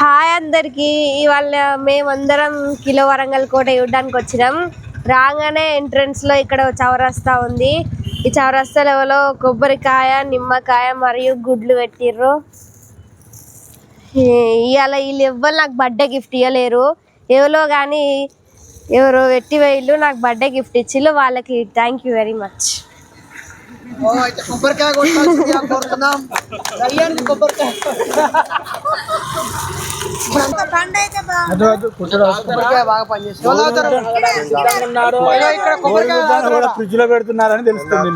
Hi అందరికి ఇవాళ మేమందరం కిలో వరంగల్ కోట చూడడానికి వచ్చినాం. రాగానే ఎంట్రన్స్లో ఇక్కడ చౌరస్తా ఉంది. ఈ చౌరస్తాలో కొబ్బరికాయ నిమ్మకాయ మరియు గుడ్లు పెట్టిర్రు. ఇవాళ వీళ్ళు ఎవ్వరు నాకు బర్త్డే గిఫ్ట్ ఇవ్వలేరు ఎవరో కానీ ఎవరు పెట్టి వేళ్ళు నాకు బర్త్డే గిఫ్ట్ ఇచ్చిళ్ళు వాళ్ళకి థ్యాంక్ యూ వెరీ మచ్ అయితే కొబ్బరికాయ కొట్టాల్సిందిగా కోరుతున్నాం దయ్యానికి కొబ్బరికాయ. కొబ్బరికాయ బాగా పనిచేస్తుంది ఎవరు తాగుతారు? ఇదిగో ఇక్కడ కొబ్బరికాయ తాగుతారు. ఫ్రిడ్జ్లో పెడుతున్నారని తెలుస్తుంది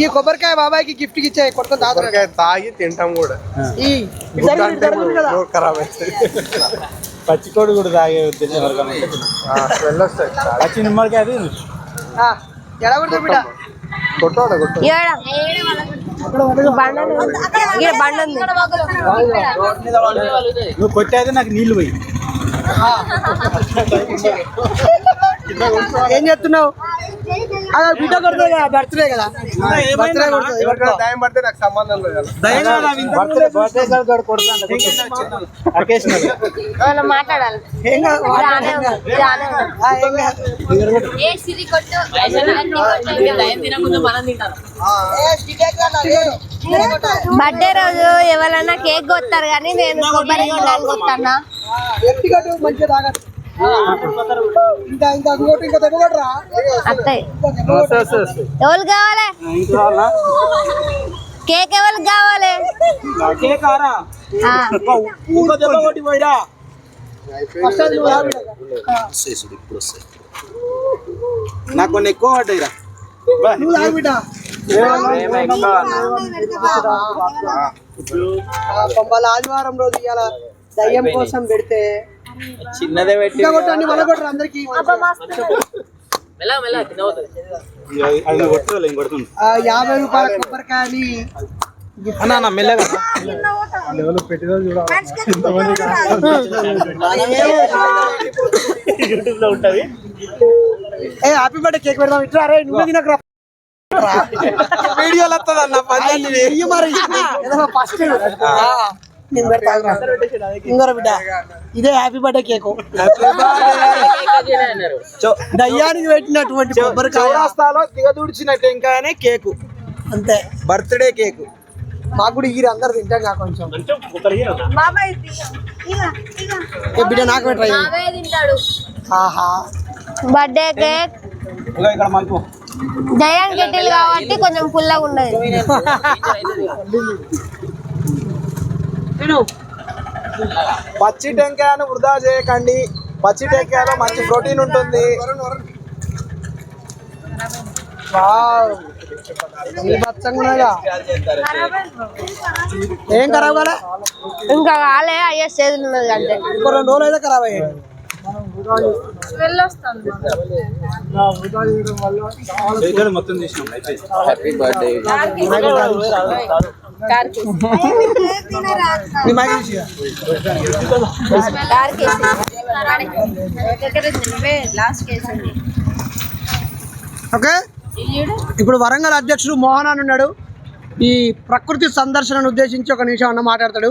ఈ కొబ్బరికాయ బాబాయ్కి గిఫ్ట్కి ఇచ్చే కొట్టుకొని తాగుతారు? తాగి తింటాం కూడా. ఈ ఖరాబ్ పచ్చికోడి కూడా తాగే ఉద్దేశం పచ్చి నిమ్మడికాయ బిడ్డ. నువ్వు కొట్టేది నాకు నీళ్ళు పోయి. ఏం చేస్తున్నావు? అదే బిడ్డ కొడుతుంది కదా బర్త్డే కదా. బర్త్డే కొడుతుంది ఎవరికైనా దయం పడితే నాకు సంబంధం లేదు బర్త్డే బర్త్డే అకేషనల్ మాట్లాడాలి? ఏం కాదు ఏం కొట్టాలి, కొట్టాలి. బర్త్డే రోజు ఎవరైనా కేక్ కొత్తారు కానీ నేను కొబ్బరి కొట్టడానికి కొత్తానా మంచిగా తాగదు ఇంకా ఇంకా ఇంకోటి ఇంకా తెగొట్టరా అత్తయ్య ఎవరు కావాలి కేక్ ఎవరికి కావాలి ఆ, ఫస్ట్ అది నువ్వు తాగు. నాకు కొన్ని ఎక్కువ పడ్డాయిరా నువ్వు తాగు బిడ్డ ఆ, పంపాల ఆదివారం రోజు ఇవాళ దయ్యం కోసం పెడితే చిన్నదే పెట్టి కొట్టండి కొట్టరు అందరికి. యాభై రూపాయల కొబ్బరికాయని అన్న అన్న మెల్లగా యూట్యూబ్లో ఉంటది. ఏ హ్యాపీ బర్త్డే కేక్ పెడదాం. ఇట్లా అరే నువ్వు వీడియోలు వస్తుంది అన్న వెయ్యి మరి. ఫస్ట్. నేను పెడతా. ఇంకోరా బిడ్డ. ఇదే హ్యాపీ బర్త్డే కేక్ దయ్యానికి పెట్టినటువంటి కొబ్బరికాయ. చౌరాస్తాలో దిగదూడ్చిన టెంకాయనే కేకు అంతే. బర్త్డే కేకు మాకు కూడా ఈరు అందరు తింటాం కా కొంచెం. బిడ్డ నాకు పెట్టరా ఆహా. బర్త్డే కేక్ ఇక్కడ మనకు జయాన్ కెటిల్ కాబట్టి కొంచెం పుల్లగా ఉన్నది పచ్చి టెంకాయను వృధా చేయకండి. పచ్చి టెంకాయలో మంచి ప్రోటీన్ ఉంటుంది? ఏం ఖరాబ్ కాలే? ఇంకా కాలే అయ్యే చేతులు ఉన్నది అంతే. ఇంకో రెండు రోజులు అయితే ఖరాబ్ అయ్యాయి. మొత్తం తీసి ఇక. ఓకే? ఇప్పుడు వరంగల్ అధ్యక్షుడు మోహన్ అని ఉన్నాడు. ఈ ప్రకృతి సందర్శనను ఉద్దేశించి ఒక నిమిషం అన్న మాట్లాడతాడు.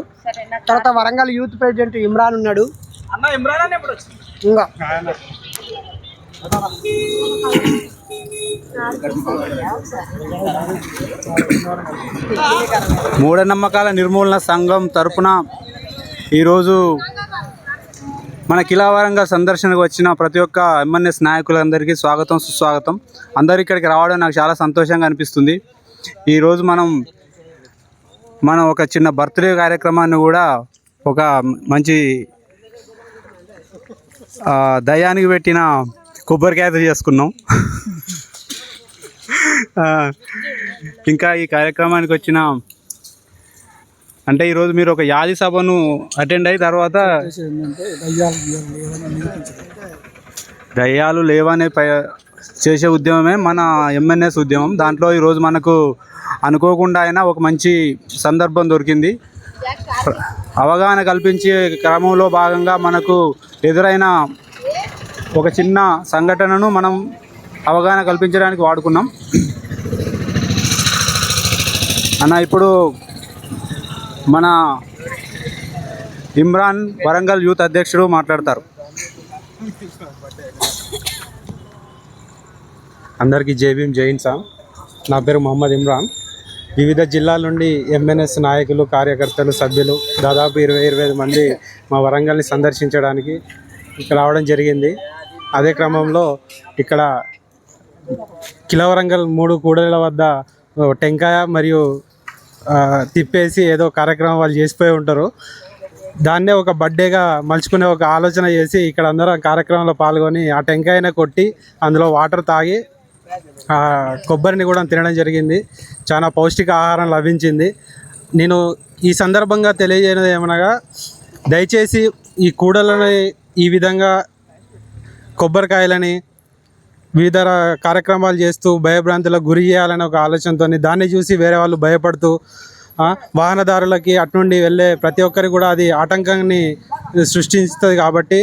తర్వాత వరంగల్ యూత్ ప్రెసిడెంట్ ఇమ్రాన్ ఉన్నాడు. అన్న ఇమ్రాన్ అన్న ఎప్పుడు వచ్చింది? ఇంకా. మూఢనమ్మకాల నిర్మూలన సంఘం తరపున ఈరోజు మన కిలావరంగా సందర్శనకు వచ్చిన ప్రతి ఒక్క ఎంఎన్ఎస్ నాయకులందరికీ స్వాగతం సుస్వాగతం. అందరు ఇక్కడికి రావడం నాకు చాలా సంతోషంగా అనిపిస్తుంది. ఈరోజు మనం మనం ఒక చిన్న బర్త్డే కార్యక్రమాన్ని కూడా ఒక మంచి దయానికి పెట్టిన కొబ్బరికాయతో చేసుకున్నాం. ఇంకా ఈ కార్యక్రమానికి వచ్చిన అంటే ఈరోజు మీరు ఒక యాది సభను అటెండ్ అయిన తర్వాత దయ్యాలు లేవనే పై చేసే ఉద్యమమే మన ఎంఎన్ఎస్ ఉద్యమం. దాంట్లో ఈరోజు మనకు అనుకోకుండా అయినా ఒక మంచి సందర్భం దొరికింది. అవగాహన కల్పించే క్రమంలో భాగంగా మనకు ఎదురైన ఒక చిన్న సంఘటనను మనం అవగాహన కల్పించడానికి వాడుకున్నాం. అన్న ఇప్పుడు మన ఇమ్రాన్ వరంగల్ యూత్ అధ్యక్షుడు మాట్లాడతారు. అందరికీ జై భీమ్ జై సార్. నా పేరు మొహమ్మద్ ఇమ్రాన్. వివిధ జిల్లాల నుండి ఎంఎన్ఎస్ నాయకులు కార్యకర్తలు సభ్యులు దాదాపు ఇరవై ఇరవై మంది మా వరంగల్ని సందర్శించడానికి ఇక్కడ రావడం జరిగింది. అదే క్రమంలో ఇక్కడ కిలవరంగల్ మూడు కూడల వద్ద టెంకాయ మరియు తిప్పేసి ఏదో కార్యక్రమం వాళ్ళు చేసిపోయి ఉంటారు. దాన్నే ఒక బర్త్డేగా మలుచుకునే ఒక ఆలోచన చేసి ఇక్కడ అందరూ కార్యక్రమంలో పాల్గొని ఆ టెంకాయన కొట్టి అందులో వాటర్ తాగి ఆ కొబ్బరిని కూడా తినడం జరిగింది. చాలా పౌష్టిక ఆహారం లభించింది. నేను ఈ సందర్భంగా తెలియజేయడం ఏమనగా దయచేసి ఈ కూడలని ఈ విధంగా కొబ్బరికాయలని వివిధ కార్యక్రమాలు చేస్తూ భయభ్రాంతులకు గురి చేయాలని ఒక ఆలోచనతో దాన్ని చూసి వేరే వాళ్ళు భయపడుతూ వాహనదారులకి అటునుండి వెళ్ళే ప్రతి ఒక్కరికి కూడా అది ఆటంకాన్ని సృష్టిస్తుంది కాబట్టి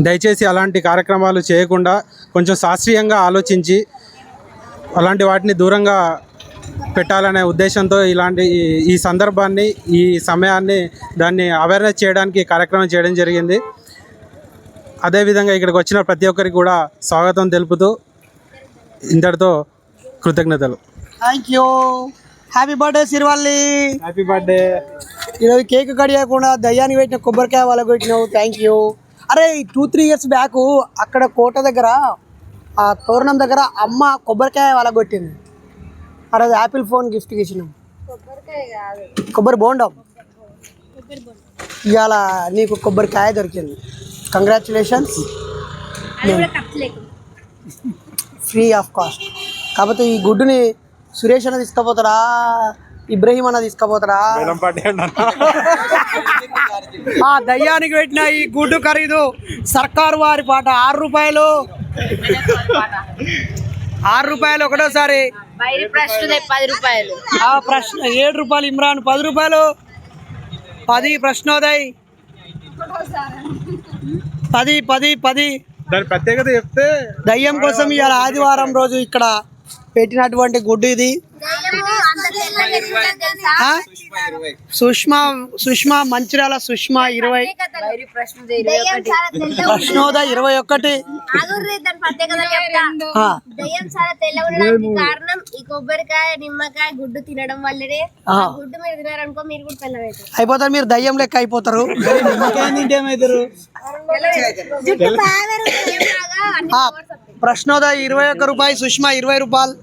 దయచేసి అలాంటి కార్యక్రమాలు చేయకుండా కొంచెం శాస్త్రీయంగా ఆలోచించి అలాంటి వాటిని దూరంగా పెట్టాలనే ఉద్దేశంతో ఇలాంటి ఈ- సందర్భాన్ని ఈ సమయాన్ని దాన్ని అవేర్నెస్ చేయడానికి కార్యక్రమం చేయడం జరిగింది. అదేవిధంగా ఇక్కడికి వచ్చిన ప్రతి ఒక్కరికి కూడా స్వాగతం తెలుపుతూ ఇంతటితో కృతజ్ఞతలు. Thank you happy birthday Sirivalli happy birthday ఈరోజు కేక్ కట్ చేయకుండా దయ్యానికి పెట్టిన కొబ్బరికాయ వాళ్ళకి పెట్టినావు. థ్యాంక్ యూ అరే టూ త్రీ ఇయర్స్ బ్యాక్ అక్కడ కోట దగ్గర ఆ తోరణం దగ్గర అమ్మ కొబ్బరికాయ వాళ్ళకి కొట్టింది. ఆ రోజు యాపిల్ ఫోన్ గిఫ్ట్ ఇచ్చినాం. కొబ్బరి బోండం. ఇవాళ నీకు కొబ్బరికాయ దొరికింది. కంగ్రాచులేషన్స్ ఫ్రీ ఆఫ్ కాస్ట్ కాకపోతే ఈ గుడ్డుని సురేష్ అన్న తీసుకుపోతాడా? ఇబ్రహీం అన్న తీసుకుపోతాడా? ఆ దయ్యానికి పెట్టిన ఈ గుడ్డు ఖరీదు సర్కారు వారి పాట. ఆరు రూపాయలు. ఆరు రూపాయలు ఒకటోసారి. పది రూపాయలు. ఆ ప్రశ్న ఏడు రూపాయలు ఇమ్రాన్ పది రూపాయలు. పది ప్రశ్నోదయ్. పది పది పది. దాని ప్రత్యేకత చెప్తే దయ్యం కోసం ఇవాళ ఆదివారం రోజు ఇక్కడ పెట్టినటువంటి గుడ్డు ఇది? సుష్మా సుష్మా మంచిర్యాల సుష్మా ఇరవై. ప్రశ్నోదయ్ ఇరవై ఒకటి. కారణం ఈ కొబ్బరికాయ నిమ్మకాయ గుడ్డు తినడం వల్లనే గుడ్డు మీరు తినారనుకో మీరు కూడా తెల్లవైతారు అయిపోతారు. మీరు దయ్యం లెక్క అయిపోతారు. దయ్యంలాగా అన్ని ఆ, ప్రశ్నోదయ్ ఇరవై ఒక్క రూపాయి సుష్మా ఇరవై రూపాయలు.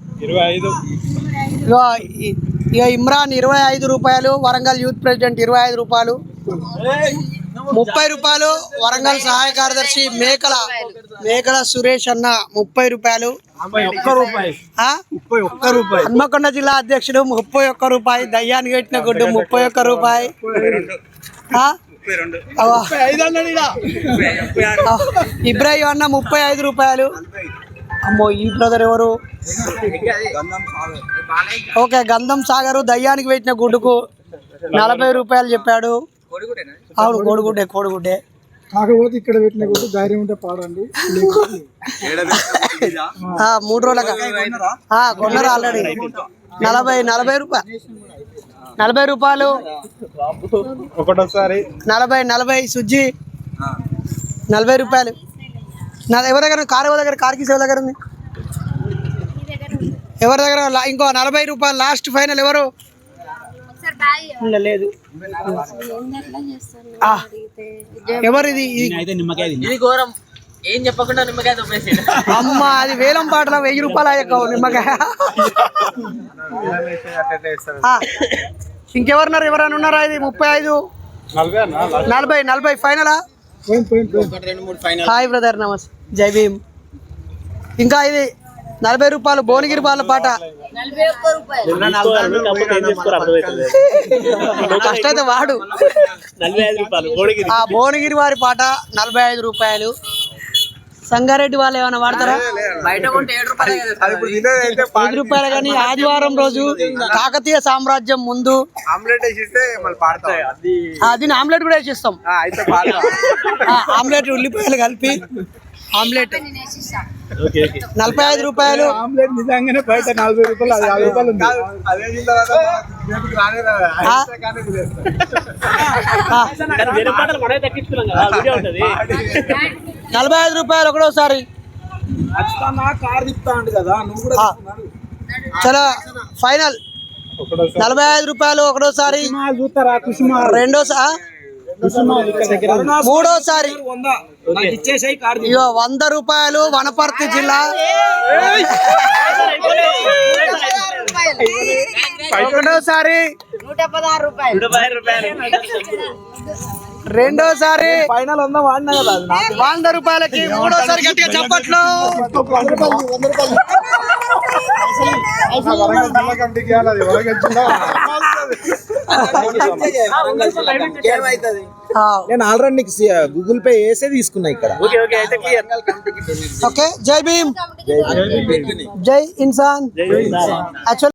ఇగో ఇ- ఇగో ఇమ్రాన్ ఇరవై ఐదు రూపాయలు వరంగల్ యూత్ ప్రెసిడెంట్ ఇరవై ఐదు రూపాయలు. ముప్పై రూపాయలు వరంగల్ సహాయ కార్యదర్శి మేకల మేకల సురేష్ అన్న ముప్పై రూపాయలు? హన్మకొండ జిల్లా అధ్యక్షుడు ముప్పై ఒక్క రూపాయి దయ్యానికి పెట్టిన గుడ్డు ముప్పై ఒక్క రూపాయి. ఇబ్రాహిం అన్న ముప్పై ఐదు రూపాయలు. అమ్మో ఈ బ్రదర్ ఎవరు? ఓకే గంధం సాగరు దయ్యానికి పెట్టిన గుడ్డుకు నలభై రూపాయలు చెప్పాడు. అవును కోడిగుడ్డే కోడిగుడ్డే. కాకపోతే ఇక్కడ పెట్టిన కూడా ధైర్యం ఉంటే పాడండి. మూడు రోజులుగా ఆ, కొన్నారు ఆల్రెడీ నలభై నలభై రూపాయలు. నలభై రూపాయలు. ఒకటోసారి. నలభై నలభై సుజ్జి. నలభై రూపాయలు. నా ఎవరి దగ్గర కారు ఎవరి దగ్గర? కార్ కీస్ ఎవరి దగ్గర ఉంది? ఎవరి దగ్గర? ఇంకో నలభై రూపాయలు లాస్ట్ ఫైనల్ ఎవరు? లేదు. ఆ, ఎవరు ఇది? ఇది- ఇది ఘోరం. ఏం చెప్పకుండా నిమ్మకాయ తొప్పేసి అమ్మ అది వేలం పాటల వెయ్యి రూపాయలు అయ్యక నిమ్మకాయ. ఇంకెవరున్నారు? ఎవరైనా ఉన్నారా ఇది? ముప్పై ఐదు? నలభై నలభై ఫైనలా? హాయ్ బ్రదర్ నమస్తే. జై భీమ్. ఇంకా ఇది నలభై రూపాయలు భువనగిరి వాళ్ళ పాట. అయితే వాడు. ఆ భువనగిరి వారి పాట నలభై ఐదు రూపాయలు. సంగారెడ్డి వాళ్ళు ఏమైనా వాడతారా? ఏడు రూపాయలు ఐదు కానీ ఆదివారం రోజు కాకతీయ సామ్రాజ్యం ముందు ఆమ్లెట్ దీన్ని ఆమ్లెట్ కూడా వేసిస్తాం. ఆ, అయితే పాడతాం. ఆ, ఆమ్లెట్ ఉల్లిపాయలు కలిపి ఆమ్లెట్. నలభై ఐదు రూపాయలు. ఆమ్లెట్ నిజంగానే బయట నలభై రూపాయలు అది యాభై రూపాయలు ఉంది. నలభై ఐదు రూపాయలు ఒకటోసారి. చలో ఫైనల్. నలభై ఐదు రూపాయలు ఒకటోసారి. రెండోసారి. మూడోసారి. వంద. నాకు ఇచ్చేసాయి కార్ ఇగో వంద రూపాయలు వనపర్తి జిల్లా. ఒకటోసారి. రెండోసారి ఫైనల్ వంద వాడినా కదా వంద రూపాయలకి మూడోసారి గట్టిగా చప్పట్లు. నేను ఆల్రెడీ నీకు గూగుల్ పే వేసే తీసుకున్నా ఇక్కడ. ఓకే జై భీమ్. జై ఇన్సాన్. యాక్చువల్